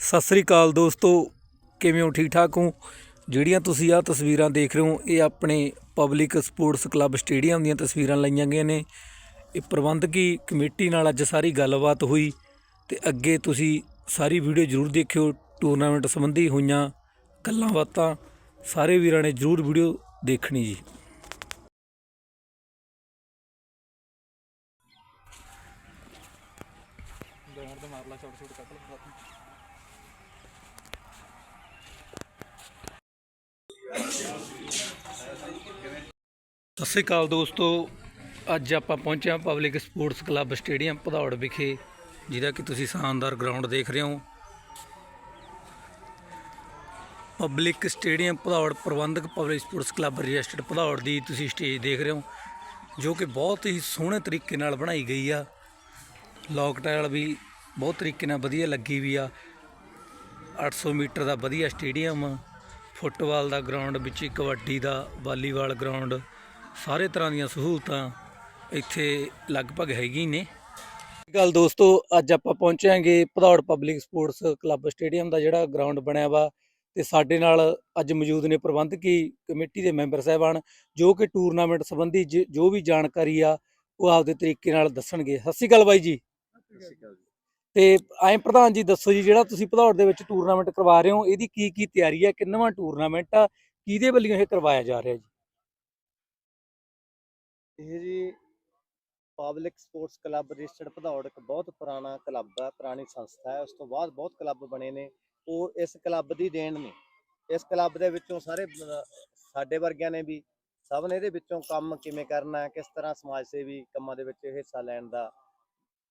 ਸਤਿ ਸ੍ਰੀ ਅਕਾਲ ਦੋਸਤੋ, ਕਿਵੇਂ ਹੋ? ਠੀਕ ਠਾਕ ਹੋ? ਜਿਹੜੀਆਂ ਤੁਸੀਂ ਆਹ ਤਸਵੀਰਾਂ ਦੇਖ ਰਹੇ ਹੋ, ਇਹ ਆਪਣੇ ਪਬਲਿਕ ਸਪੋਰਟਸ ਕਲੱਬ ਸਟੇਡੀਅਮ ਦੀਆਂ ਤਸਵੀਰਾਂ ਲਈਆਂ ਗਈਆਂ ਨੇ। ਇਹ ਪ੍ਰਬੰਧਕੀ ਕਮੇਟੀ ਨਾਲ ਅੱਜ ਸਾਰੀ ਗੱਲਬਾਤ ਹੋਈ ਤੇ ਅੱਗੇ ਤੁਸੀਂ ਸਾਰੀ ਵੀਡੀਓ ਜ਼ਰੂਰ ਦੇਖਿਓ। ਟੂਰਨਾਮੈਂਟ ਸੰਬੰਧੀ ਹੋਈਆਂ ਗੱਲਾਂ ਬਾਤਾਂ ਸਾਰੇ ਵੀਰਾਂ ਨੇ ਜ਼ਰੂਰ ਵੀਡੀਓ ਦੇਖਣੀ ਜੀ। ਸਤਿ ਸ੍ਰੀ ਅਕਾਲ ਦੋਸਤੋ। ਅੱਜ ਆਪਾਂ ਪਹੁੰਚੇ ਹਾਂ public sports club stadium Bhadaur ਵਿਖੇ, ਜਿਹਦਾ ਕਿ ਤੁਸੀਂ ਸ਼ਾਨਦਾਰ ਗਰਾਊਂਡ ਦੇਖ ਰਹੇ ਹੋ। ਪਬਲਿਕ ਸਟੇਡੀਅਮ ਭਦੌੜ ਪ੍ਰਬੰਧਕ public sports club registered Bhadaur ਦੀ ਤੁਸੀਂ ਸਟੇਜ ਦੇਖ ਰਹੇ ਹੋ, ਜੋ ਕਿ ਬਹੁਤ ਹੀ ਸੋਹਣੇ ਤਰੀਕੇ ਨਾਲ ਬਣਾਈ ਗਈ ਆ। ਲੌਕ ਟਾਇਲ ਵੀ ਬਹੁਤ ਤਰੀਕੇ ਨਾਲ ਵਧੀਆ ਲੱਗੀ ਵੀ ਆ। 800 ਮੀਟਰ ਦਾ ਵਧੀਆ ਸਟੇਡੀਅਮ ਫੁੱਟਬਾਲ ਦਾ ਗਰਾਊਂਡ ਵਿੱਚ ਕਬੱਡੀ ਦਾ, ਵਾਲੀਬਾਲ ਗਰਾਊਂਡ ਸਾਰੇ ਤਰ੍ਹਾਂ ਦੀਆਂ ਸਹੂਲਤਾਂ ਇੱਥੇ ਲਗਭਗ ਹੈਗੀ ਨੇ। ਗੱਲ ਦੋਸਤੋ ਅੱਜ ਆਪਾਂ ਪਹੁੰਚਾਂਗੇ Bhadaur public sports club stadium ਦਾ ਜਿਹੜਾ ਗਰਾਊਂਡ ਬਣਿਆ ਵਾ ਤੇ ਸਾਡੇ ਨਾਲ ਅੱਜ ਮੌਜੂਦ ਨੇ ਪ੍ਰਬੰਧਕੀ ਕਮੇਟੀ ਦੇ ਮੈਂਬਰ ਸਾਹਿਬਾਨ ਜੋ ਕਿ ਟੂਰਨਾਮੈਂਟ ਸੰਬੰਧੀ ਜ- ਜੋ ਵੀ ਜਾਣਕਾਰੀ ਆ ਉਹ ਆਪਦੇ ਤਰੀਕੇ ਨਾਲ ਦੱਸਣਗੇ। ਸਤਿ ਸ਼੍ਰੀ ਅਕਾਲ ਬਾਈ ਜੀ। ਤੇ ਐਂ ਪ੍ਰਧਾਨ ਜੀ ਦੱਸੋ ਜੀ ਜਿਹੜਾ ਤੁਸੀਂ ਭਦੌੜ ਦੇ ਵਿੱਚ ਟੂਰਨਾਮੈਂਟ ਕਰਵਾ ਰਹੇ ਹੋ ਇਹਦੀ ਕੀ ਕੀ ਤਿਆਰੀ ਹੈ ਕਿੰਨਵਾਂ ਟੂਰਨਾਮੈਂਟ ਆ ਕਿਹਦੇ ਵੱਲੋਂ ਇਹ ਕਰਵਾਇਆ ਜਾ ਰਿਹਾ ਜੀ? ਇਹ ਜੀ public sports club registered Bhadaur ਇੱਕ ਬਹੁਤ ਪੁਰਾਣਾ ਕਲੱਬ ਹੈ, ਪੁਰਾਣੀ ਸੰਸਥਾ ਹੈ, ਉਸ ਤੋਂ ਬਾਅਦ ਬਹੁਤ ਕਲੱਬ ਬਣੇ ਨੇ, ਉਹ ਇਸ ਕਲੱਬ ਦੀ ਦੇਣ ਨੇ। ਇਸ ਕਲੱਬ ਦੇ ਵਿੱਚੋਂ ਸਾਰੇ ਸਾਡੇ ਵਰਗਿਆਂ ਨੇ ਵੀ ਸਭ ਨੇ ਇਹਦੇ ਵਿੱਚੋਂ ਕੰਮ ਕਿਵੇਂ ਕਰਨਾ ਹੈ, ਕਿਸ ਤਰ੍ਹਾਂ ਸਮਾਜ ਸੇਵੀ ਕੰਮਾਂ ਦੇ ਵਿੱਚ ਹਿੱਸਾ ਲੈਣ ਦਾ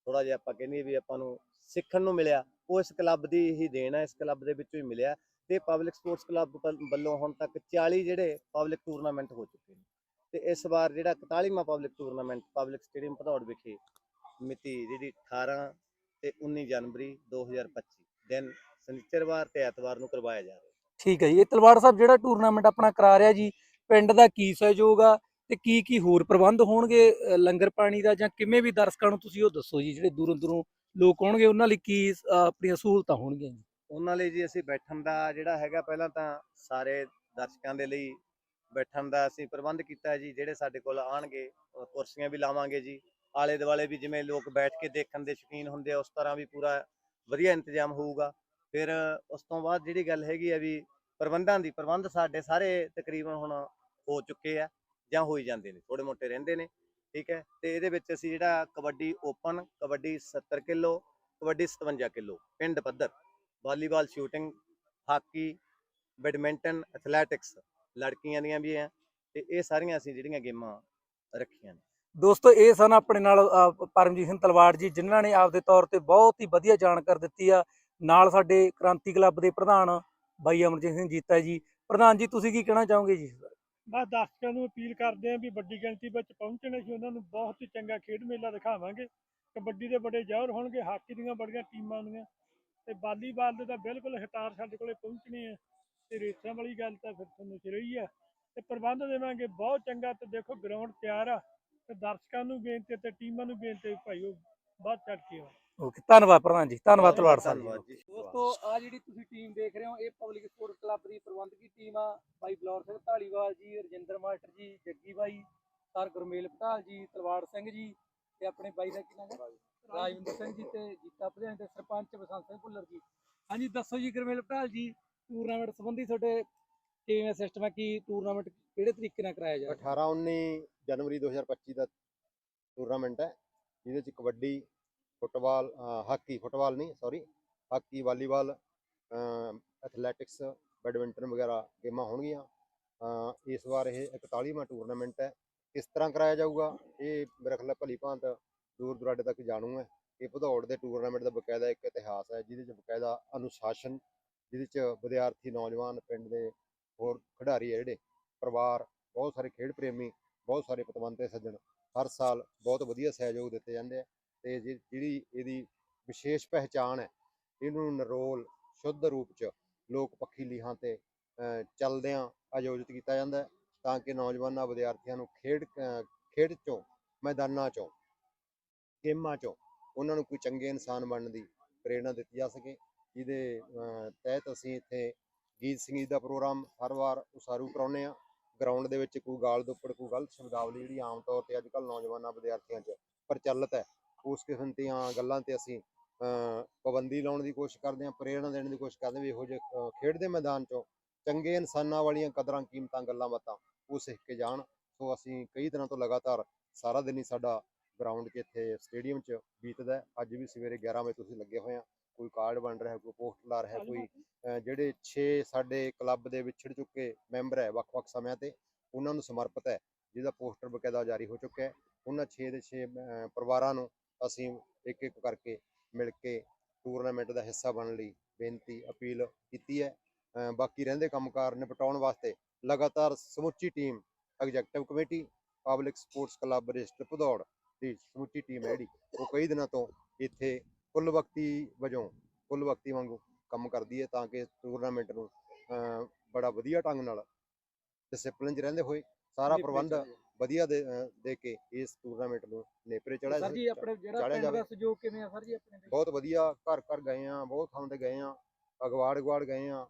ਥੋੜਾ ਜਿਹਾ ਆਪਾਂ ਕਹਿੰਦੇ ਵੀ ਆਪਾਂ ਨੂੰ ਸਿੱਖਣ ਨੂੰ ਮਿਲਿਆ, ਉਹ ਇਸ ਕਲੱਬ ਦੀ ਹੀ ਦੇਣ ਹੈ, ਇਸ ਕਲੱਬ ਦੇ ਵਿੱਚੋਂ ਹੀ ਮਿਲਿਆ। ਤੇ ਪਬਲਿਕ ਸਪੋਰਟਸ ਕਲੱਬ ਵੱਲੋਂ ਹੁਣ ਤੱਕ 40 ਜਿਹੜੇ ਪਬਲਿਕ ਟੂਰਨਾਮੈਂਟ ਹੋ ਚੁੱਕੇ ਨੇ। ਤੇ ਇਸ ਵਾਰ ਜਿਹੜਾ 41ਵਾਂ public tournament public stadium Bhadaur ਵਿਖੇ ਮਿਤੀ ਜਿਹੜੀ 18 ਤੇ 19 ਜਨਵਰੀ 2025 ਦਿਨ ਸ਼ਨੀਚਰਵਾਰ ਤੇ ਐਤਵਾਰ ਨੂੰ ਕਰਵਾਇਆ ਜਾ ਰਿਹਾ। ਠੀਕ ਹੈ ਜੀ ਇਹ ਤਲਵਾੜ ਸਾਹਿਬ ਜਿਹੜਾ ਟੂਰਨਾਮੈਂਟ ਆਪਣਾ ਕਰਾ ਰਿਹਾ ਜੀ ਪਿੰਡ ਦਾ ਕੀ ਸਹਿਯੋਗ ਆ ਤੇ ਕੀ ਕੀ ਹੋਰ ਪ੍ਰਬੰਧ ਹੋਣਗੇ ਲੰਗਰ ਪਾਣੀ ਦਾ ਜਾਂ ਕਿਵੇਂ ਵੀ ਦਰਸ਼ਕਾਂ ਨੂੰ ਤੁਸੀਂ ਉਹ ਦੱਸੋ ਜੀ ਜਿਹੜੇ ਦੂਰੋਂ ਦੂਰੋਂ ਲੋਕ ਆਉਣਗੇ ਉਹਨਾਂ ਲਈ ਕੀ ਆਪਣੀਆਂ ਸਹੂਲਤਾਂ ਹੋਣਗੀਆਂ ਜੀ? ਉਹਨਾਂ ਲਈ ਜੀ ਅਸੀਂ ਬੈਠਣ ਦਾ ਜਿਹੜਾ ਹੈਗਾ ਪਹਿਲਾਂ ਤਾਂ ਸਾਰੇ ਦਰਸ਼ਕਾਂ ਦੇ ਲਈ ਬੈਠਣ ਦਾ ਅਸੀਂ ਪ੍ਰਬੰਧ ਕੀਤਾ ਜੀ, ਜਿਹੜੇ ਸਾਡੇ ਕੋਲ ਆਣਗੇ ਕੁਰਸੀਆਂ ਵੀ ਲਾਵਾਂਗੇ ਜੀ। ਆਲੇ ਦੁਆਲੇ ਵੀ ਜਿਵੇਂ ਲੋਕ ਬੈਠ ਕੇ ਦੇਖਣ ਦੇ ਸ਼ੌਕੀਨ ਹੁੰਦੇ ਆ, ਉਸ ਤਰ੍ਹਾਂ ਵੀ ਪੂਰਾ ਵਧੀਆ ਇੰਤਜ਼ਾਮ ਹੋਊਗਾ। ਫਿਰ ਉਸ ਤੋਂ ਬਾਅਦ ਜਿਹੜੀ ਗੱਲ ਹੈਗੀ ਆ ਵੀ ਪ੍ਰਬੰਧਾਂ ਦੀ, ਪ੍ਰਬੰਧ ਸਾਡੇ ਸਾਰੇ ਤਕਰੀਬਨ ਹੁਣ ਹੋ ਚੁੱਕੇ ਆ ਜਾਂ ਹੋਈ ਜਾਂਦੇ ਨੇ ਥੋੜੇ ਮੋਟੇ ਰਹਿੰਦੇ ਨੇ, ਠੀਕ ਹੈ? ਤੇ ਇਹਦੇ ਵਿੱਚ ਅਸੀਂ ਜਿਹੜਾ kabaddi open, kabaddi 70 kilo, kabaddi 57 kilo, ਪਿੰਡ ਪੱਧਰ, volleyball shooting, hockey, badminton, athletics ਲੜਕੀਆਂ ਦੀਆਂ ਵੀ ਹੈ ਤੇ ਇਹ ਸਾਰੀਆਂ ਅਸੀਂ ਜਿਹੜੀਆਂ ਗੇਮਾਂ ਰੱਖੀਆਂ ਨੇ। ਦੋਸਤੋ ਇਹ ਸਨ ਆਪਣੇ ਨਾਲ ਪਰਮਜੀਤ ਸਿੰਘ ਤਲਵਾੜ ਜੀ ਜਿਨ੍ਹਾਂ ਨੇ ਆਪਦੇ ਤੌਰ ਤੇ ਬਹੁਤ ਹੀ ਵਧੀਆ ਜਾਣਕਾਰੀ ਦਿੱਤੀ ਆ। ਨਾਲ ਸਾਡੇ ਕ੍ਰਾਂਤੀ ਕਲੱਬ ਦੇ ਪ੍ਰਧਾਨ ਬਾਈ ਅਮਰਜੀਤ ਸਿੰਘ ਜੀਤਾ ਜੀ। ਪ੍ਰਧਾਨ ਜੀ ਤੁਸੀਂ ਕੀ ਕਹਿਣਾ ਚਾਹੋਗੇ ਜੀ? ਬਸ ਦਰਸ਼ਕਾਂ ਨੂੰ ਅਪੀਲ ਕਰਦੇ ਹਾਂ ਵੀ ਵੱਡੀ ਗਿਣਤੀ ਵਿੱਚ ਪਹੁੰਚਣ ਅਸੀਂ ਉਹਨਾਂ ਨੂੰ ਬਹੁਤ ਹੀ ਚੰਗਾ ਖੇਡ ਮੇਲਾ ਦਿਖਾਵਾਂਗੇ। ਕਬੱਡੀ ਦੇ ਬੜੇ ਜ਼ੋਰ ਹੋਣਗੇ ਹਾਕੀ ਦੀਆਂ ਬੜੀਆਂ ਟੀਮਾਂ ਆਉਂਦੀਆਂ ਤੇ ਵਾਲੀਬਾਲ ਦੇ ਤਾਂ ਬਿਲਕੁਲ ਹਟਾਰ ਸਾਡੇ ਕੋਲੇ ਪਹੁੰਚਣੇ ਆ। ਤੇ ਰੇਸਾਂ ਵਾਲੀ ਗੱਲ ਤਾਂ ਫਿਰ ਤੁਹਾਨੂੰ ਚ ਰਹੀ ਆ। ਤੇ ਪ੍ਰਬੰਧ ਦੇਵਾਂਗੇ ਬਹੁਤ ਚੰਗਾ ਤੇ ਦੇਖੋ ਗਰਾਊਂਡ ਤਿਆਰ ਆ। ਤੇ ਦਰਸ਼ਕਾਂ ਨੂੰ ਬੇਨਤੀ ਤੇ ਟੀਮਾਂ ਨੂੰ ਬੇਨਤੀ ਭਾਈ ਉਹ ਵੱਧ ਚੜ ਕੇ ਆਓ ਓਕੇ ਧੰਨਵਾਦ ਪ੍ਰਧਾਨ ਜੀ ਧੰਨਵਾਦ ਤਲਵਾੜ ਸਾਹਿਬ ਜੀ। ਦੋਸਤੋ ਆ ਜਿਹੜੀ ਤੁਸੀਂ ਟੀਮ ਦੇਖ ਰਹੇ ਹੋ ਇਹ ਪਬਲਿਕ ਸਪੋਰਟ ਕਲੱਬ ਦੀ ਪ੍ਰਬੰਧਕੀ ਟੀਮ ਆ। ਬਾਈ ਬਲੌਰ ਸਿੰਘ ਢਾਲੀਵਾਲ ਜੀ ਰਜਿੰਦਰ ਮਾਸਟਰ ਜੀ ਜੱਗੀ ਬਾਈ ਸਰ ਗੁਰਮੇਲ ਪਟਾਲ ਜੀ ਤਲਵਾੜ ਸਿੰਘ ਜੀ ਤੇ ਆਪਣੇ ਬਾਈ ਦਾ ਕੀ ਨਾਮ ਹੈ? ਰਾਜਵਿੰਦਰ ਸਿੰਘ ਜੀ ਤੇ ਜੀਤਾ ਭਜਨ ਤੇ ਸਰਪੰਚ ਬਸੰਤ ਸਿੰਘ ਭੁੱਲਰ ਜੀ। ਹਾਂਜੀ ਦੱਸੋ ਜੀ ਗੁਰਮੇਲ ਪਟਾਲ ਜੀ ਟੂਰਨਾਮੈਂਟ ਸੰਬੰਧੀ ਤੁਹਾਡੇ ਕਿਵੇਂ ਸਿਸਟਮ ਹੈ ਕਿ ਟੂਰਨਾਮੈਂਟ ਕਿਹੜੇ ਤਰੀਕੇ ਨਾਲ ਕਰਾਇਆ ਜਾ ਰਿਹਾ? 18 19 ਜਨਵਰੀ 2025 ਦਾ ਟੂਰਨਾਮੈਂਟ ਹੈ। ਜਿਹਦੇ ਚ ਕਬੱਡੀ, ਫੁੱਟਬਾਲ ਹਾਕੀ, ਫੁੱਟਬਾਲ ਨਹੀਂ sorry hockey, volleyball athletics badminton ਵਗੈਰਾ ਗੇਮਾਂ ਹੋਣਗੀਆਂ। ਇਸ ਵਾਰ ਇਹ 41ਵਾਂ ਟੂਰਨਾਮੈਂਟ ਹੈ। ਕਿਸ ਤਰ੍ਹਾਂ ਕਰਾਇਆ ਜਾਊਗਾ? ਇਹ ਮੇਰੇ ਖਿਆਲ ਭਲੀ ਭਾਂਤ ਦੂਰ ਦੁਰਾਡੇ ਤੱਕ ਜਾਣੂ ਹੈ ਇਹ ਭਦੌੜ ਦੇ ਟੂਰਨਾਮੈਂਟ ਦਾ ਬਕਾਇਦਾ ਇੱਕ ਇਤਿਹਾਸ ਹੈ, ਜਿਹਦੇ ਚ ਬਕਾਇਦਾ ਅਨੁਸ਼ਾਸਨ ਜਿਹਦੇ ਚ ਵਿਦਿਆਰਥੀ, ਨੌਜਵਾਨ ਪਿੰਡ ਦੇ ਹੋਰ ਖਿਡਾਰੀ ਹੈ ਜਿਹੜੇ, ਪਰਿਵਾਰ, ਬਹੁਤ ਸਾਰੇ ਖੇਡ ਪ੍ਰੇਮੀ, ਬਹੁਤ ਸਾਰੇ ਪਤਵੰਤੇ ਸੱਜਣ, ਹਰ ਸਾਲ ਬਹੁਤ ਵਧੀਆ ਸਹਿਯੋਗ ਦਿੱਤੇ ਜਾਂਦੇ ਆ ਤੇ ਜਿ- ਜਿਹੜੀ ਇਹਦੀ ਵਿਸ਼ੇਸ਼ ਪਹਿਚਾਣ ਹੈ, ਇਹਨੂੰ ਨਰੋਲ ਸ਼ੁੱਧ ਰੂਪ ਚ ਲੋਕ ਪੱਖੀ ਲੀਹਾਂ ਤੇ ਚੱਲਦਿਆਂ ਆਯੋਜਿਤ ਕੀਤਾ ਜਾਂਦਾ ਤਾਂ ਕਿ ਨੌਜਵਾਨਾਂ, ਵਿਦਿਆਰਥੀਆਂ ਨੂੰ ਖੇਡ ਖੇਡ ਚੋਂ, ਮੈਦਾਨਾਂ ਚੋਂ, ਗੇਮਾਂ ਚੋਂ ਉਹਨਾਂ ਨੂੰ ਕੋਈ ਚੰਗੇ ਇਨਸਾਨ ਬਣਨ ਦੀ ਪ੍ਰੇਰਣਾ ਦਿੱਤੀ ਜਾ ਸਕੇ। ਜਿਹਦੇ ਤਹਿਤ ਅਸੀਂ ਇੱਥੇ ਗੀਤ ਸੰਗੀਤ ਦਾ ਪ੍ਰੋਗਰਾਮ ਹਰ ਵਾਰ ਉਸਾਰੂ ਕਰਾਉਂਦੇ ਆ ਗਰਾਊਂਡ ਦੇ ਵਿੱਚ ਕੋਈ ਗਾਲ ਦੁੱਪੜ, ਕੋਈ ਗਲਤ ਸ਼ਬਦਾਵਲੀ ਜਿਹੜੀ ਆਮ ਤੌਰ ਤੇ ਅੱਜ ਕੱਲ੍ਹ ਨੌਜਵਾਨਾਂ, ਵਿਦਿਆਰਥੀਆਂ 'ਚ ਪ੍ਰਚਲਿਤ ਹੈ। ਉਸ ਕਿਸਮ ਦੀਆਂ ਗੱਲਾਂ ਤੇ ਅਸੀਂ ਪਾਬੰਦੀ ਲਾਉਣ ਦੀ ਕੋਸ਼ਿਸ਼ ਕਰਦੇ ਹਾਂ, ਪ੍ਰੇਰਣਾ ਦੇਣ ਦੀ ਕੋਸ਼ਿਸ਼ ਕਰਦੇ ਹਾਂ ਵੀ ਇਹੋ ਜਿਹੇ ਖੇਡ ਦੇ ਮੈਦਾਨ 'ਚੋਂ ਚੰਗੇ ਇਨਸਾਨਾਂ ਵਾਲੀਆਂ ਕਦਰਾਂ, ਕੀਮਤਾਂ, ਗੱਲਾਂ ਬਾਤਾਂ ਉਹ ਸਿੱਖ ਕੇ ਜਾਣ। ਸੋ ਅਸੀਂ ਕਈ ਦਿਨਾਂ ਤੋਂ ਲਗਾਤਾਰ ਸਾਰਾ ਦਿਨ ਹੀ ਸਾਡਾ ਗਰਾਊਂਡ 'ਚ ਇੱਥੇ ਸਟੇਡੀਅਮ 'ਚ ਬੀਤਦਾ ਅੱਜ ਵੀ ਸਵੇਰੇ 11 ਵਜੇ ਤੁਸੀਂ ਲੱਗੇ ਹੋਏ ਆ ਕੋਈ ਕਾਰਡ ਬਣ ਰਿਹਾ ਕੋਈ ਪੋਸਟ ਲਾ ਰਿਹਾ ਕੋਈ ਜਿਹੜੇ 6 ਸਾਡੇ ਕਲੱਬ ਦੇ ਵਿਛੜ ਚੁੱਕੇ ਮੈਂਬਰ ਹੈ ਵੱਖ-ਵੱਖ ਸਮਿਆਂ ਤੇ ਉਹਨਾਂ ਨੂੰ ਸਮਰਪਿਤ ਹੈ ਜਿਹਦਾ ਪੋਸਟਰ ਬਕਾਇਦਾ ਜਾਰੀ ਹੋ ਚੁੱਕਾ ਹੈ। ਉਹਨਾਂ 6 ਦੇ 6 ਪਰਿਵਾਰਾਂ ਨੂੰ ਅਸੀਂ ਇੱਕ ਇੱਕ ਕਰਕੇ ਮਿਲ ਕੇ ਟੂਰਨਾਮੈਂਟ ਦਾ ਹਿੱਸਾ ਬਣਨ ਲਈ ਬੇਨਤੀ ਅਪੀਲ ਕੀਤੀ ਹੈ। ਬਾਕੀ ਰਹਿੰਦੇ ਕੰਮਕਾਰ ਨਿਪਟਾਉਣ ਵਾਸਤੇ ਲਗਾਤਾਰ ਸਮੁੱਚੀ team executive committee public sports club register Bhadaur ਦੀ ਸਮੁੱਚੀ ਟੀਮ ਹੈ ਜਿਹੜੀ। ਉਹ ਕਈ ਦਿਨਾਂ ਤੋਂ ਇੱਥੇ ਕੁੱਲ ਵਕਤੀ ਵਜੋਂ ਕੁੱਲ ਵਕਤੀ ਵਾਂਗੂ ਕੰਮ ਕਰਦੀ ਹੈ ਤਾਂ ਕਿ ਟੂਰਨਾਮੈਂਟ ਨੂੰ ਬੜਾ ਵਧੀਆ ਢੰਗ ਨਾਲ ਡਿਸਪਲਿਨ 'ਚ ਰਹਿੰਦੇ ਹੋਏ ਸਾਰਾ ਪ੍ਰਬੰਧ ਵਧੀਆ ਦੇ ਕੇ ਇਸ ਟੂਰਨਾਮੈਂਟ ਨੂੰ ਨੇਪਰੇ ਚੜਾਇਆ ਸਰ ਜੀ ਆਪਣੇ ਜਿਹੜਾ ਪਿੰਡ ਦਾ। ਸਹਿਯੋਗ ਕਿਵੇਂ ਆ ਸਰ ਜੀ ਆਪਣੇ? ਬਹੁਤ ਵਧੀਆ ਘਰ ਘਰ ਗਏ ਆ ਬਹੁਤ ਥਾਂ ਤੇ ਗਏ ਆ ਅਗਵਾੜ ਅਗਵਾੜ ਗਏ ਆ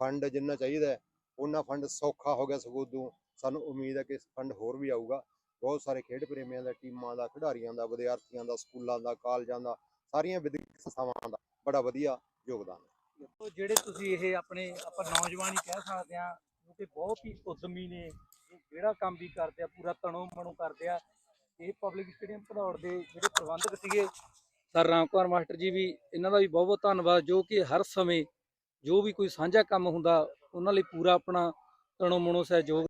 ਫੰਡ ਜਿੰਨਾ ਚਾਹੀਦਾ ਉਹਨਾਂ ਫੰਡ ਸੌਖਾ ਹੋ ਗਿਆ ਸਗੋਂ ਉਦੋਂ ਸਾਨੂੰ ਉਮੀਦ ਹੈ ਕਿ ਫੰਡ ਹੋਰ ਵੀ ਆਊਗਾ ਬਹੁਤ ਸਾਰੇ ਖੇਡ ਪ੍ਰੇਮੀਆਂ ਦਾ ਟੀਮਾਂ ਦਾ ਖਿਡਾਰੀਆਂ ਦਾ ਵਿਦਿਆਰਥੀਆਂ ਦਾ ਸਕੂਲਾਂ ਦਾ ਕਾਲਜਾਂ ਦਾ ਸਾਰੀਆਂ ਵਿਦਿਅਕ ਸੰਸਥਾਵਾਂ ਦਾ ਬੜਾ ਵਧੀਆ ਯੋਗਦਾਨ ਹੈ। ਉਹ ਜਿਹੜੇ ਤੁਸੀਂ ਇਹ ਆਪਣੇ, ਆਪਾਂ ਨੌਜਵਾਨ ਹੀ ਕਹਿ ਸਕਦੇ ਆ ਕਿਉਂਕਿ ਬਹੁਤ ਹੀ ਉਦਮੀ ਨੇ ਜਿਹੜਾ ਕੰਮ ਵੀ ਕਰਦੇ ਆ, ਪੂਰਾ ਤਣੋ ਮਣੋ ਕਰਦੇ ਆ, ਇਹ ਪਬਲਿਕ ਸਟੇਡੀਅਮ ਭਦੌੜ ਦੇ ਜਿਹੜੇ ਪ੍ਰਬੰਧਕ ਸੀਗੇ, ਸਰ ਰਾਮਕੁਮਾਰ ਮਾਸਟਰ ਜੀ ਵੀ, ਇਹਨਾਂ ਦਾ ਵੀ ਬਹੁਤ ਬਹੁਤ ਧੰਨਵਾਦ, ਜੋ ਕਿ ਹਰ ਸਮੇਂ ਜੋ ਵੀ ਕੋਈ ਸਾਂਝਾ ਕੰਮ ਹੁੰਦਾ, ਉਹਨਾਂ ਲਈ ਪੂਰਾ ਆਪਣਾ ਤਣੋ ਮਣੋ ਸਹਿਯੋਗ